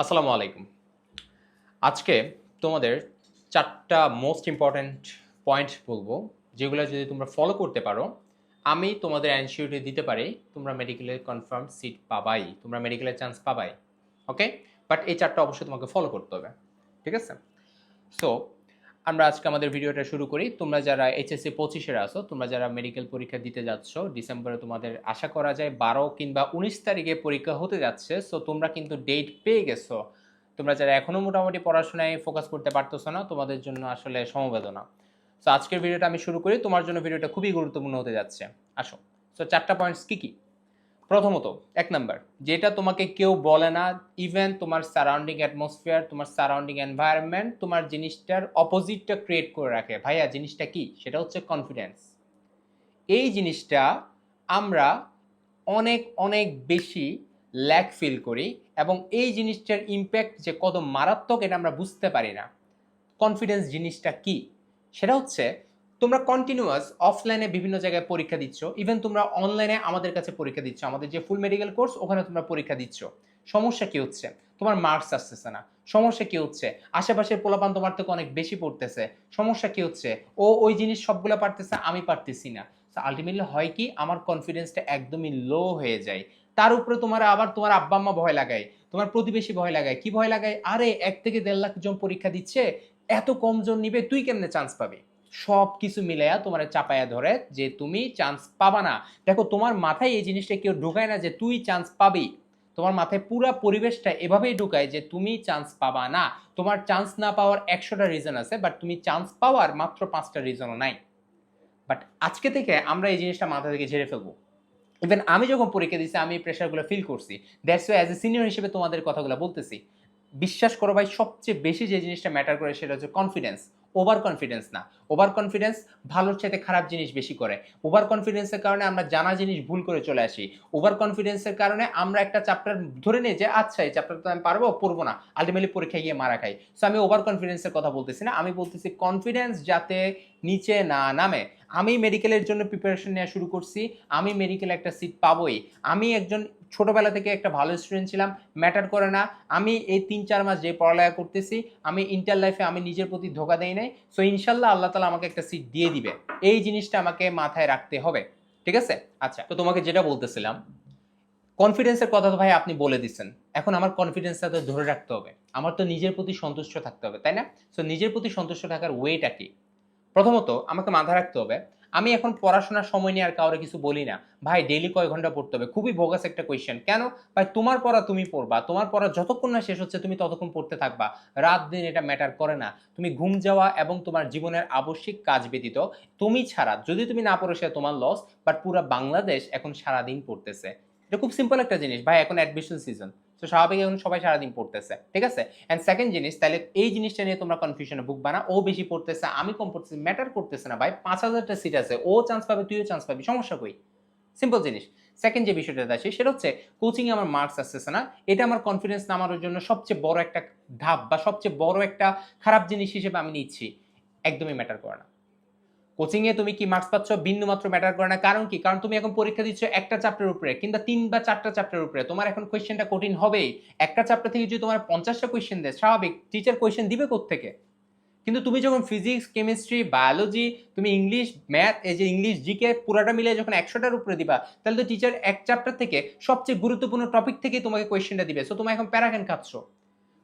আসসালামু আলাইকুম। আজকে তোমাদের চারটা মোস্ট ইম্পর্ট্যান্ট পয়েন্ট বলব, যেগুলো যদি তোমরা ফলো করতে পারো, আমি তোমাদের অ্যানসিউরিটি দিতে পারি, তোমরা মেডিকেলের কনফার্ম সিট পাবাই, তোমরা মেডিকেলের চান্স পাবাই ওকে বাট এই চারটা অবশ্যই তোমাকে ফলো করতে হবে, ঠিক আছে? সো আমরা আজকে আমাদের ভিডিওটা শুরু করি। তোমরা যারা এইচএসসি পঁচিশের আসো তোমরা যারা মেডিকেল পরীক্ষা দিতে যাচ্ছ, ডিসেম্বরে তোমাদের আশা করা যায় বারো কিংবা উনিশ তারিখে পরীক্ষা হতে যাচ্ছে। সো তোমরা কিন্তু ডেট পেয়ে গেছো। তোমরা যারা এখনও মোটামুটি পড়াশোনায় ফোকাস করতে পারতেছো না, তোমাদের জন্য আসলে সমবেদনা। সো আজকের ভিডিওটা আমি শুরু করি। তোমার জন্য ভিডিওটা খুবই গুরুত্বপূর্ণ হতে যাচ্ছে। আসো। সো চারটা পয়েন্টস কী কী? প্রথমত, এক নাম্বার, যেটা তোমাকে কেউ বলে না ইভেন তোমার সারাউন্ডিং অ্যাটমসফিয়ার তোমার সারাউন্ডিং এনভায়রনমেন্ট তোমার জিনিসটার অপোজিটটা ক্রিয়েট করে রাখে। ভাইয়া, জিনিসটা কি? সেটা হচ্ছে কনফিডেন্স এই জিনিসটা আমরা অনেক অনেক বেশি ল্যাক ফিল করি এবং এই জিনিসটার ইম্প্যাক্ট যে কত মারাত্মক, এটা আমরা বুঝতে পারি না। কনফিডেন্স জিনিসটা কি? সেটা হচ্ছে তোমরা কন্টিনিউয়াস অফলাইনে বিভিন্ন জায়গায় পরীক্ষা দিচ্ছ ইভেন তোমরা অনলাইনে আমাদের কাছে পরীক্ষা দিচ্ছ। আমাদের যে ফুল মেডিকেল কোর্স ওখানে তোমরা পরীক্ষা দিচ্ছ। সমস্যা কি হচ্ছে? তোমার মার্কস আসতেছে না। সমস্যা কি হচ্ছে? আশেপাশের পোলাপান তোমার থেকে অনেক বেশি পড়তেছে। সমস্যা কি হচ্ছে? ও ওই জিনিস সবগুলো পারতেছে, আমি পারতেছি না। আলটিমেটলি হয় কি, আমার কনফিডেন্সটা একদমই লো হয়ে যায়। তার উপরে তোমার আবার তোমার আব্বা আম্মা ভয় লাগায়। তোমার প্রতিবেশী ভয় লাগায়। কি ভয় লাগায়? আরে, এক থেকে দেড় লাখ জন পরীক্ষা দিচ্ছে, এত কম জন নিবে, তুই কেমনে চান্স পাবি? সব কিছু মিলাইয়া তোমার চাপাইয়া ধরে যে তুমি চান্স পাবা না দেখো, তোমার মাথায় এই জিনিসটা কেউ ঢুকায় না যে তুই চান্স পাবি। তোমার মাথায় পুরা পরিবেশটা এভাবেই ঢুকায় যে তুমি চান্স পাবা না তোমার চান্স না পাওয়ার একশোটা রিজন আছে বাট তুমি চান্স পাওয়ার মাত্র পাঁচটা রিজনও নাই। বাট আজকে থেকে আমরা এই জিনিসটা মাথা থেকে ঝেড়ে ফেলব। ইভেন আমি যখন পরীক্ষা দিচ্ছি আমি প্রেশারগুলো ফিল করছি। That's why as a senior হিসেবে তোমাদের কথাগুলো বলতেছি। বিশ্বাস করো ভাই, সবচেয়ে বেশি যে জিনিসটা ম্যাটার করে সেটা হচ্ছে কনফিডেন্স ওভার কনফিডেন্স না। ওভার কনফিডেন্স ভালোর চাইতে খারাপ জিনিস বেশি করে। ওভার কনফিডেন্সের কারণে আমরা জানা জিনিস ভুল করে চলে আসি। ওভার কনফিডেন্সের কারণে আমরা একটা চ্যাপ্টার ধরে নিই যে আচ্ছা এই চ্যাপ্টার তো আমি পারব, পড়ব না। আলটিমেটলি পরীক্ষায় গিয়ে মারা খাই। সো আমি ওভার কনফিডেন্সের কথা বলতেছি না। আমি বলতেছি কনফিডেন্স যাতে নিচে না নামে। আমি মেডিকেলের জন্য প্রিপারেশন নেওয়া শুরু করছি। আমি মেডিকেলে একটা সিট পাবোই। আমি একজন ছোটবেলা থেকে একটা ভালো স্টুডেন্ট ছিলাম ম্যাটার করে না। আমি এই তিন চার মাস যে পড়ালেখা করতেছি, আমি ইন্টার লাইফে আমি নিজের প্রতি ধোকা দেই নাই। সো ইনশাল্লাহ আল্লাহ তালা আমাকে একটা সিট দিয়ে দিবে। এই জিনিসটা আমাকে মাথায় রাখতে হবে। ঠিক আছে? আচ্ছা তো তোমাকে যেটা বলতেছিলাম কনফিডেন্সের কথা তো ভাই আপনি বলে দিচ্ছেন। এখন আমার কনফিডেন্সটা তো ধরে রাখতে হবে। আমার তো নিজের প্রতি সন্তুষ্ট থাকতে হবে, তাই না? সো নিজের প্রতি সন্তুষ্ট থাকার ওয়েটা কি? প্রথমত, আমাকে মাথায় রাখতে হবে আমি এখন পড়াশোনার সময় নিয়ে আর কাউরে কিছু বলি না। ভাই ডেইলি কয় ঘণ্টা পড়তে হবে? খুবই ভোগাস একটা কোয়েশ্চেন কেন? ভাই, তোমার পড়া তুমি পড়বা। তোমার পড়া যতক্ষণ না শেষ হচ্ছে, তুমি ততক্ষণ পড়তে থাকবা। রাত দিন এটা ম্যাটার করে না। তুমি ঘুম যাওয়া এবং তোমার জীবনের আবশ্যিক কাজ ব্যতীত তুমি ছাড়া, যদি তুমি না পড়ো, সেটা তোমার লস বাট পুরো বাংলাদেশ এখন সারাদিন পড়তেছে। এটা খুব সিম্পল একটা জিনিস। ভাই, এখন অ্যাডমিশন সিজন তো স্বাভাবিক এখন সবাই সারাদিন পড়তেছে, ঠিক আছে? অ্যান্ড সেকেন্ড জিনিস, তাহলে এই জিনিসটা নিয়ে তোমরা কনফিউশনে ভুগবা না। ও বেশি পড়তেছে, আমি কম পড়তেছি ম্যাটার করতেছে না ভাই। পাঁচ হাজারটা সিট আছে, ও চান্স পাবে, তুইও চান্স পাবি, সমস্যা কই? সিম্পল জিনিস। সেকেন্ড যে বিষয়টা আছে, সেটা হচ্ছে কোচিংয়ে আমার মার্কস আসতেছে না। এটা আমার কনফিডেন্স নামানোর জন্য সবচেয়ে বড় একটা ধাপ বা সবচেয়ে বড় একটা খারাপ জিনিস হিসেবে আমি নিচ্ছি। একদমই ম্যাটার করে না। কোচিংয়ে তুমি কি মার্কস পাচ্ছ? বিন্দু মাত্র ম্যাটার করে না। কারণ কি? কারণ তুমি এখন পরীক্ষা দিচ্ছ একটা চ্যাপ্টার উপরে, কিংবা তিন বা চারটা চ্যাপ্টার উপরে। তোমার এখন কোয়েশ্চেনটা কঠিন হবে একটা চ্যাপ্টার থেকে যদি তোমার পঞ্চাশটা কোয়েশ্চেন দেয়, স্বাভাবিক। টিচার কোয়েশ্চেন দিবে থেকে কিন্তু তুমি যখন ফিজিক্স কেমিস্ট্রি বায়োলজি তুমি ইংলিশ ম্যাথ এই যে ইংলিশ জিকে পুরাটা মিলে যখন একশোটার উপরে দিবা, তাহলে তো টিচার এক চ্যাপ্টার থেকে সবচেয়ে গুরুত্বপূর্ণ টপিক থেকে তোমাকে কোয়েশ্চেনটা দিবে। সো তোমার এখন প্যারাকেন খাচ্ছ।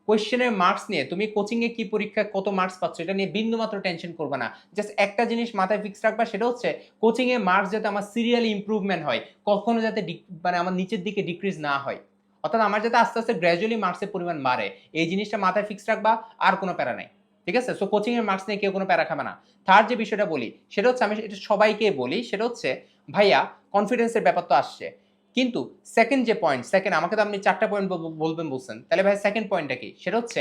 কোয়েশ্চেনের মার্কস নিয়ে তুমি কোচিংয়ে কি পরীক্ষায় কত মার্কস পাচ্ছ, এটা নিয়ে বিন্দু মাত্র টেনশন করবে না। জাস্ট একটা জিনিস মাথায় ফিক্স রাখবা, সেটা হচ্ছে কোচিংয়ে মার্কস যাতে আমার সিরিয়ালি ইম্প্রুভমেন্ট হয়, কখনো যাতে মানে আমার নিচের দিকে ডিক্রিজ না হয়। অর্থাৎ আমার যাতে আস্তে আস্তে গ্র্যাজুয়ালি মার্কসের পরিমাণ বাড়ে। এই জিনিসটা মাথায় ফিক্স রাখবা, আর কোনো প্যারা নাই। ঠিক আছে? সো কোচিংয়ের মার্কস নিয়ে কেউ কোনো প্যারা খাবে না। থার্ড যে বিষয়টা বলি, সেটা হচ্ছে আমি এটা সবাইকে বলি, সেটা হচ্ছে, ভাইয়া কনফিডেন্সের ব্যাপার তো আসছে। কিন্তু সেকেন্ড যে পয়েন্ট সেকেন্ড আমাকে তো আপনি চারটা পয়েন্ট বলবেন বলছেন। তাহলে ভাই সেকেন্ড পয়েন্টটা কি? সেটা হচ্ছে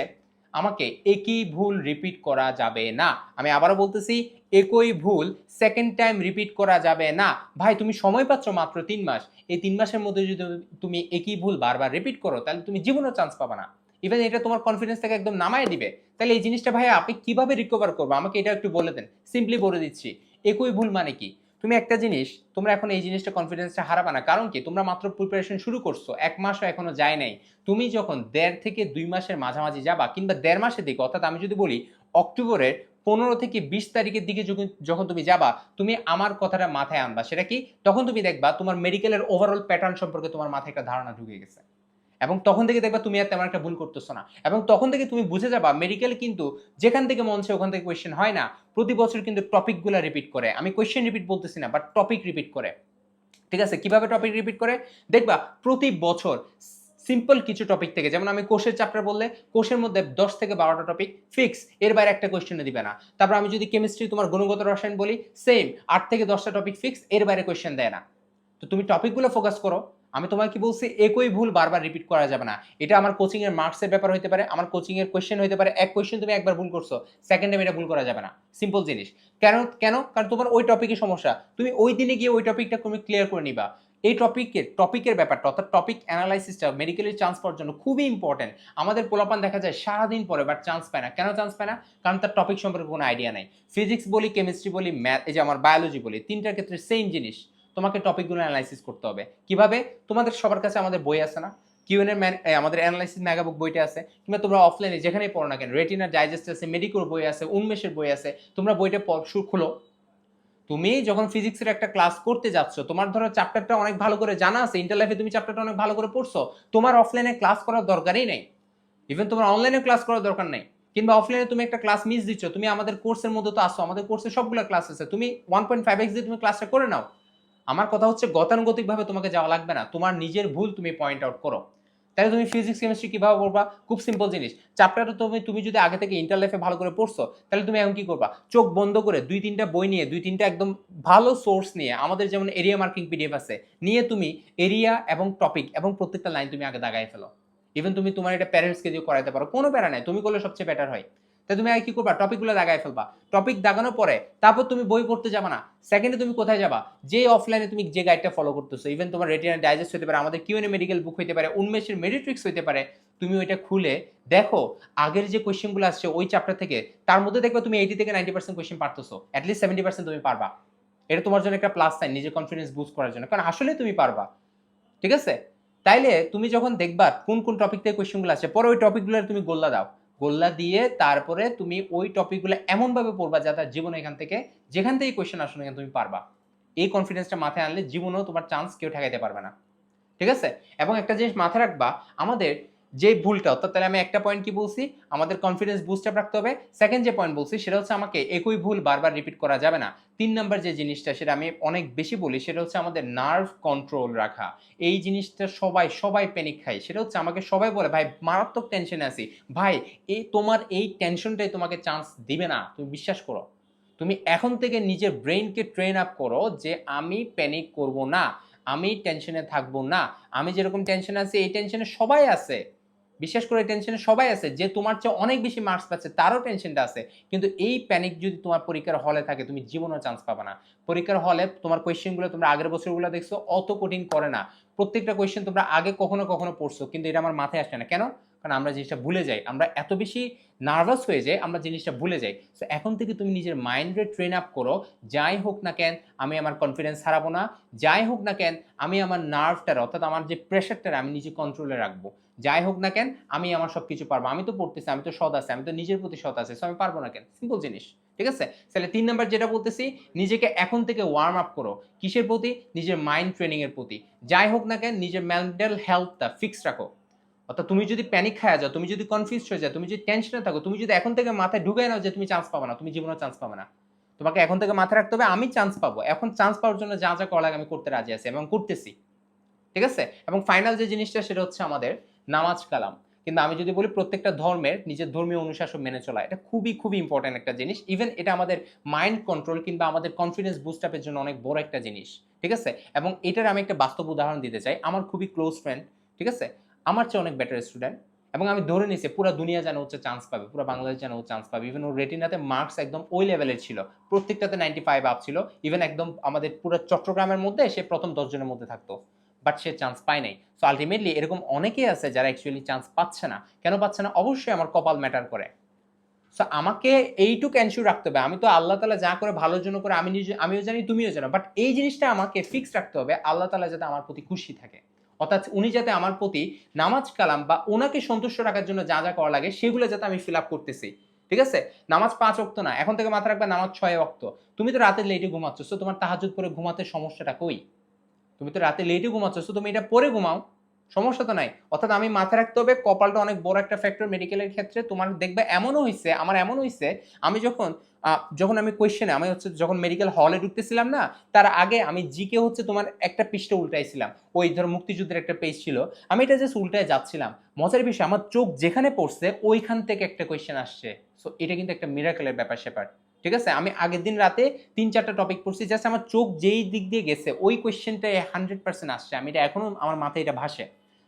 আমাকে একই ভুল রিপিট করা যাবে না। আমি আবারও বলতেছি, একই ভুল সেকেন্ড টাইম রিপিট করা যাবে না। ভাই, তুমি সময় পাচ্ছ মাত্র তিন মাস। এই তিন মাসের মধ্যে যদি তুমি একই ভুল বারবার রিপিট করো, তাহলে তুমি জীবনেও চান্স পাবে না। ইভেন এটা তোমার কনফিডেন্স থেকে একদম নামায় দিবে। তাহলে এই জিনিসটা ভাই আপনি কীভাবে রিকভার করব? আমাকে এটা একটু বলে দেন। সিম্পলি বলে দিচ্ছি। একই ভুল মানে কি? তুমি একটা জিনিস, তোমরা এখন এই জিনিসটা কনফিডেন্সটা হারাবে না। কারণ কি? তোমরা মাত্র প্রিপারেশন শুরু করছ, এক মাসও এখনও যায় নাই। তুমি যখন দেড় থেকে দুই মাসের মাঝামাঝি যাবা, কিংবা দেড় মাসের দিকে, অর্থাৎ আমি যদি বলি, অক্টোবরের পনেরো থেকে বিশ তারিখের দিকে যখন তুমি যাবা, তুমি আমার কথাটা মাথায় আনবা। সেটা কি? তখন তুমি দেখবা তোমার মেডিকেলের ওভারঅল প্যাটার্ন সম্পর্কে তোমার মাথায় একটা ধারণা ঢুকে গেছে। এবং তখন থেকে দেখবা তুমি আর তেমন একটা ভুল করতেছো না। এবং তখন থেকে তুমি বুঝে যাবা মেডিকেল কিন্তু যেখান থেকে মন ওখান থেকে কোয়েশ্চেন হয় না। প্রতি বছর কিন্তু টপিকগুলো রিপিট করে। আমি কোয়েশ্চেন রিপিট বলতেছি না বাট টপিক রিপিট করে। ঠিক আছে? কীভাবে টপিক রিপিট করে? দেখবা, প্রতি বছর সিম্পল কিছু টপিক থেকে, যেমন আমি কোষের চ্যাপ্টার বললে, কোষের মধ্যে দশ থেকে বারোটা টপিক ফিক্স এর বাইরে একটা কোয়েশ্চেন দিবে না। তারপর আমি যদি কেমিস্ট্রি তোমার গুণগত রসায়ন বলি সেম আট থেকে দশটা টপিক ফিক্স এর বাইরে কোয়েশ্চেন দেয় না। তো তুমি টপিকগুলো ফোকাস করো। আমি তোমায় কি বলছি? একই ভুল বারবার রিপিট করা যাবে না। এটা আমার কোচিং এর মার্কসের ব্যাপার হতে পারে, আমার কোচিং এর কোয়েশ্চেন হতে পারে, এক কোয়েশ্চেন তুমি একবার ভুল করছ সেকেন্ড টাইম এটা ভুল করা যাবে না। সিম্পল জিনিস। কেন কেন? কারণ তোমার ওই টপিকের সমস্যা। তুমি ওই দিনে গিয়ে ওই টপিকটা তুমি ক্লিয়ার করে নিবা। এই টপিকের টপিকের ব্যাপারটা অর্থাৎ টপিক অ্যানালাইসিসটা মেডিকেলের চান্স পাওয়ার জন্য খুবই ইম্পর্টেন্ট আমাদের পোলাপান দেখা যায় সারাদিন পরে বাট চান্স পায় না। কেন চান্স পায় না? কারণ তার টপিক সম্পর্কে কোনো আইডিয়া নাই। ফিজিক্স বলি কেমিস্ট্রি বলি ম্যাথ এই যে আমার বায়োলজি বলি, তিনটার ক্ষেত্রে সেম জিনিস। তোমাকে টপিকগুলো অ্যানালাইসিস করতে হবে। কীভাবে? তোমাদের সবার কাছে আমাদের বই আছে না? কিউএন এর আমাদের অ্যানালাইসিস মেগাবুক বইটা আছে। কিংবা তোমরা অফলাইনে যেখানেই পড়ো না কেন রেটিনার ডাইজেস্ট আছে মেডিকোর বই আছে, উন্মেষের বই আছে, তোমরা বইটা খুলো। তুমি যখন ফিজিক্সের একটা ক্লাস করতে যাচ্ছ, তোমার ধরো চ্যাপ্টারটা অনেক ভালো করে জানা আছে ইন্টার লাইফে তুমি চ্যাপ্টারটা অনেক ভালো করে পড়ছো, তোমার অফলাইনে ক্লাস করার দরকারই নেই। ইভেন তোমার অনলাইনে ক্লাস করার দরকার নেই। কিংবা অফলাইনে তুমি একটা ক্লাস মিস দিচ্ছ, তুমি আমাদের কোর্সের মধ্যে তো আসো আমাদের কোর্সে সবগুলো ক্লাস আছে। তুমি ওয়ান পয়েন্ট ফাইভ এক্স দিয়ে তুমি ক্লাসটা করে নাও। আমার কথা হচ্ছে গতানুগতিকভাবে তোমাকে যাওয়া লাগবে না। তোমার নিজের ভুল তুমি পয়েন্ট আউট করো। তাহলে তুমি ফিজিক্স কেমিস্ট্রি কীভাবে পড়বা? খুব সিম্পল জিনিস। চ্যাপ্টারটা তুমি তুমি যদি আগে থেকে ইন্টার লাইফে ভালো করে পড়ছো, তাহলে তুমি এখন কি করবা? চোখ বন্ধ করে দুই তিনটা বই নিয়ে, দুই তিনটা একদম ভালো সোর্স নিয়ে, আমাদের যেমন এরিয়া মার্কিং পিডিএফ আছে, নিয়ে তুমি এরিয়া এবং টপিক এবং প্রত্যেকটা লাইন তুমি আগে দাগায় ফেলো। ইভেন তুমি তোমার এটা প্যারেন্টসকে দিয়ে করাইতে পারো। কোনো প্যারা নাই। তুমি করলে সবচেয়ে বেটার হয়। তাই তুমি আগে কি করবা? টপিকগুলো দাগায় ফেলবা। টপিক দাগানোর পরে তারপর তুমি বই পড়তে যাবা না। সেকেন্ডে তুমি কোথায় যাবা? যে অফলাইনে তুমি যে গাইডটা ফলো করতেছো ইভেন তোমার রেটিনা ডাইজেস্ট হতে পারে, আমাদের কিউএনএ মেডিকেল বুক হতে পারে, উন্মেষের মেডিট্রিক্স হতে পারে, তুমি ওইটা খুলে দেখো, আগের যে কোয়েশ্চেনগুলো আসছে ওই চ্যাপ্টার থেকে, তার মধ্যে দেখবে তুমি এইটি থেকে নাইনটি পার্সেন্ট কোয়েশ্চেন পারতেছো অ্যাটলিস্ট সেভেন্টি পার্সেন্ট তুমি পারবা। এটা তোমার জন্য একটা প্লাস সাইন নিজের কনফিডেন্স বুস্ট করার জন্য। কারণ আসলে তুমি পারবা। ঠিক আছে? তাইলে তুমি যখন দেখবা কোন কোন টপিক থেকে কোয়েশ্চেনগুলো আসছে, পরে ওই টপিকগুলো তুমি গোল্লা দাও। গোল্লা দিয়ে তারপরে তুমি ওই টপিকগুলো এমনভাবে পড়বা যাতে জীবনে এখান থেকে, যেখান থেকে কোয়েশ্চেন আসলে এখানে তুমি পারবা। এই কনফিডেন্সটা মাথায় আনলে জীবনেও তোমার চান্স কেউ ঠেকাইতে পারবে না। ঠিক আছে? এবং একটা জিনিস মাথায় রাখবা, আমাদের যে ভুলটা, অর্থাৎ তাহলে আমি একটা পয়েন্ট কি বলছি? আমাদের কনফিডেন্স বুস্ট আপ রাখতে হবে। সেকেন্ড যে পয়েন্ট বলছি, সেটা হচ্ছে আমাকে একই ভুল বারবার রিপিট করা যাবে না। তিন নাম্বার যে জিনিসটা, সেটা আমি অনেক বেশি বলি, সেটা হচ্ছে আমাদের নার্ভ কন্ট্রোল রাখা। এই জিনিসটা সবাই সবাই প্যানিক খায়। সেটা হচ্ছে আমাকে সবাই বলে, ভাই, মারাত্মক টেনশনে আছি। ভাই, এই তোমার এই টেনশনটাই তোমাকে চান্স দিবে না। তুমি বিশ্বাস করো। তুমি এখন থেকে নিজের ব্রেনকে ট্রেন আপ করো যে আমি প্যানিক করব না। আমি টেনশনে থাকব না। আমি যেরকম টেনশন আছি, এই টেনশনে সবাই আছে। বিশেষ করে টেনশনে সবাই আছে, যে তোমার চেয়ে অনেক বেশি মার্কস পাচ্ছে, তারও টেনশনটা আছে। কিন্তু এই প্যানিক যদি তোমার পরীক্ষার হলে থাকে, তুমি জীবনেও চান্স পাবে না। পরীক্ষার হলে তোমার কোয়েশ্চেনগুলো তোমরা আগের বছরগুলো দেখছ, অত কঠিন করে না। প্রত্যেকটা কোয়েশ্চেন তোমরা আগে কখনো কখনো পড়ছো, কিন্তু এটা আমার মাথায় আসছে না। কেন? কারণ আমরা জিনিসটা ভুলে যাই। আমরা এত বেশি নার্ভাস হয়ে যাই, আমরা জিনিসটা ভুলে যাই। তো এখন থেকে তুমি নিজের মাইন্ডে ট্রেন আপ করো, যাই হোক না কেন, আমি আমার কনফিডেন্স হারাবো না। যাই হোক না কেন, আমি আমার নার্ভটার অর্থাৎ আমার যে প্রেশারটার আমি নিজে কন্ট্রোলে রাখব। যাই হোক না কেন, আমি আমার সব কিছু পারব। আমি তো পড়তেছি, আমি তো সৎ আছে, আমি তো নিজের প্রতি সৎ আছে আমি পারব না কেন? সিম্পল জিনিস, ঠিক আছে? তাহলে তিন নাম্বার যেটা বলতেছি, নিজেকে এখন থেকে ওয়ার্ম আপ করো। কিসের প্রতি? নিজের মাইন্ড ট্রেনিং এর প্রতি। যাই হোক না কেন, নিজের মেন্টাল হেলথটা ফিক্স রাখো। অর্থাৎ তুমি যদি প্যানিক খায়া যাও, তুমি যদি কনফিউজ হয়ে যাও, তুমি যদি টেনশনে থাকো, তুমি যদি এখন থেকে মাথায় ঢুকে নাও যে তুমি চান্স পাবে না, তুমি জীবনে চান্স পাবে না। তোমাকে এখন থেকে মাথায় রাখতে হবে, আমি চান্স পাবো। এখন চান্স পাওয়ার জন্য যা যা করা লাগে, আমি করতে রাজি আছি এবং করতেছি, ঠিক আছে? এবং ফাইনাল যে জিনিসটা, সেটা হচ্ছে আমাদের নামাজ কালাম। কিন্তু আমি যদি বলি প্রত্যেকটা ধর্মের নিজের ধর্মীয় অনুশাসন মেনে চলা, এটা খুবই খুবই ইম্পর্ট্যান্ট একটা জিনিস। ইভেন এটা আমাদের মাইন্ড কন্ট্রোল কিংবা আমাদের কনফিডেন্স বুস্ট আপের জন্য অনেক বড় একটা জিনিস। ঠিক আছে? এবং এটার আমি একটা বাস্তব উদাহরণ দিতে চাই। আমার খুবই ক্লোজ ফ্রেন্ড ঠিক আছে? আমার চেয়ে অনেক বেটার স্টুডেন্ট এবং আমি ধরে নিছি পুরো দুনিয়া যেন হচ্ছে চান্স পাবে, পুরো বাংলাদেশ যেন চান্স পাবে। ইভেন ওর রেটিনাতে মার্কস একদম ওই লেভেলের ছিল। প্রত্যেকটাতে নাইনটি ফাইভ আপ ছিল। ইভেন একদম আমাদের পুরো চট্টগ্রামের মধ্যে সে প্রথম দশজনের মধ্যে থাকতো। বাট সে চান্স পায় নাই। সো আলটিমেটলি এরকম অনেকেই আছে যারা অ্যাকচুয়ালি চান্স পাচ্ছে না। কেন পাচ্ছে না? অবশ্যই আমার কপাল ম্যাটার করে। সো আমাকে এইটুক এনশিওর রাখতে হবে। আমি তো আল্লাহ তালা যা করে ভালোর জন্য করে, আমি নিজে আমিও জানি, তুমিও জানো। বাট এই জিনিসটা আমাকে ফিক্স রাখতে হবে, আল্লাহ তালা যাতে আমার প্রতি খুশি থাকে। অর্থাৎ উনি যাতে আমার প্রতি নামাজ কালাম বা ওনাকে সন্তুষ্ট রাখার জন্য যা যা করা লাগে, সেগুলো যাতে আমি ফিল আপ করতেছি। ঠিক আছে? নামাজ পাঁচ অক্ত না। এখন থেকে মাথা রাখবে, নামাজ ছয় অক্ত তুমি তো রাতে লেটে ঘুমাচ্ছ। সো তোমার তাহাজুদ পরে ঘুমাতে সমস্যাটা কই? তুমি তো রাতে লেটে ঘুমাচ্ছ সো তুমি এটা পরে ঘুমাও। সমস্যা তো নাই। অর্থাৎ আমি মাথায় রাখতে হবে, কপালটা অনেক বড় একটা ফ্যাক্টর মেডিকেলের ক্ষেত্রে। তোমার দেখবে এমনও হয়েছে আমার এমন হয়েছে আমি যখন যখন আমি কোয়েশ্চেনে আমি হচ্ছে যখন মেডিকেল হলে ঢুকতেছিলাম না, তার আগে আমি জিকে হচ্ছে তোমার একটা পৃষ্ঠা উল্টাইছিলাম। ওই ধর মুক্তিযুদ্ধের একটা পেজ ছিল। আমি এটা জাস্ট উল্টায় যাচ্ছিলাম। মজার বিষয়, আমার চোখ যেখানে পড়ছে, ওইখান থেকে একটা কোয়েশ্চেন আসছে। সো এটা কিন্তু একটা মিরাকেলের ব্যাপার স্যাপার ঠিক আছে? আমি আগের দিন রাতে তিন চারটা টপিক পড়ছি জাস্ট আমার চোখ যেই দিক দিয়ে গেছে, ওই কোয়েশ্চেনটা হান্ড্রেড পার্সেন্ট আসছে। আমি এটা এখনও আমার মাথায় এটা ভাসে।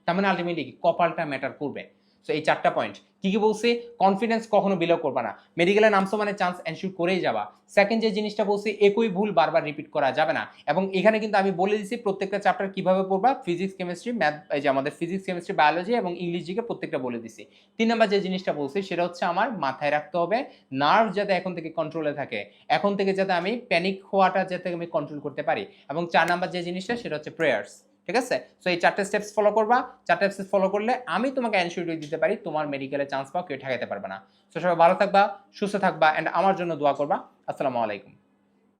তার মানে আলটিমেটলি কপালটা ম্যাটার করবে। সো এই চারটা পয়েন্ট কি কি বলছি? কনফিডেন্স কখনো বিলো করবা না। মেডিকেলে নামছো মানে চান্স এনশিওর করেই যাবা। সেকেন্ড যে জিনিসটা বলছি, একই ভুল বারবার রিপিট করা যাবে না। এবং এখানে কিন্তু আমি বলে দিচ্ছি প্রত্যেকটা চ্যাপ্টার কীভাবে পড়বা? ফিজিক্স কেমিস্ট্রি ম্যাথ এই যে আমাদের ফিজিক্স কেমিস্ট্রি বায়োলজি এবং ইংলিশ জিকে প্রত্যেকটা বলে দিছি। তিন নাম্বার যে জিনিসটা বলছি, সেটা হচ্ছে আমার মাথায় রাখতে হবে নার্ভ যাতে এখন থেকে কন্ট্রোলে থাকে। এখন থেকে যাতে আমি প্যানিক হওয়াটা যাতে আমি কন্ট্রোল করতে পারি। এবং চার নাম্বার যে জিনিসটা, সেটা হচ্ছে প্রেয়ার্স ঠিক আছে? সো এই চারটে স্টেপস ফলো করবা। চারটে স্টেপস ফলো করলে আমি তোমাকে অ্যানসিউরিটি দিতে পারি, তোমার মেডিকেলে চান্স পাও, কেউ ঠেকাতে পারবে না। সো সবাই ভালো থাকবা, সুস্থ থাকবা অ্যান্ড আমার জন্য দোয়া করবা। আসসালামু আলাইকুম।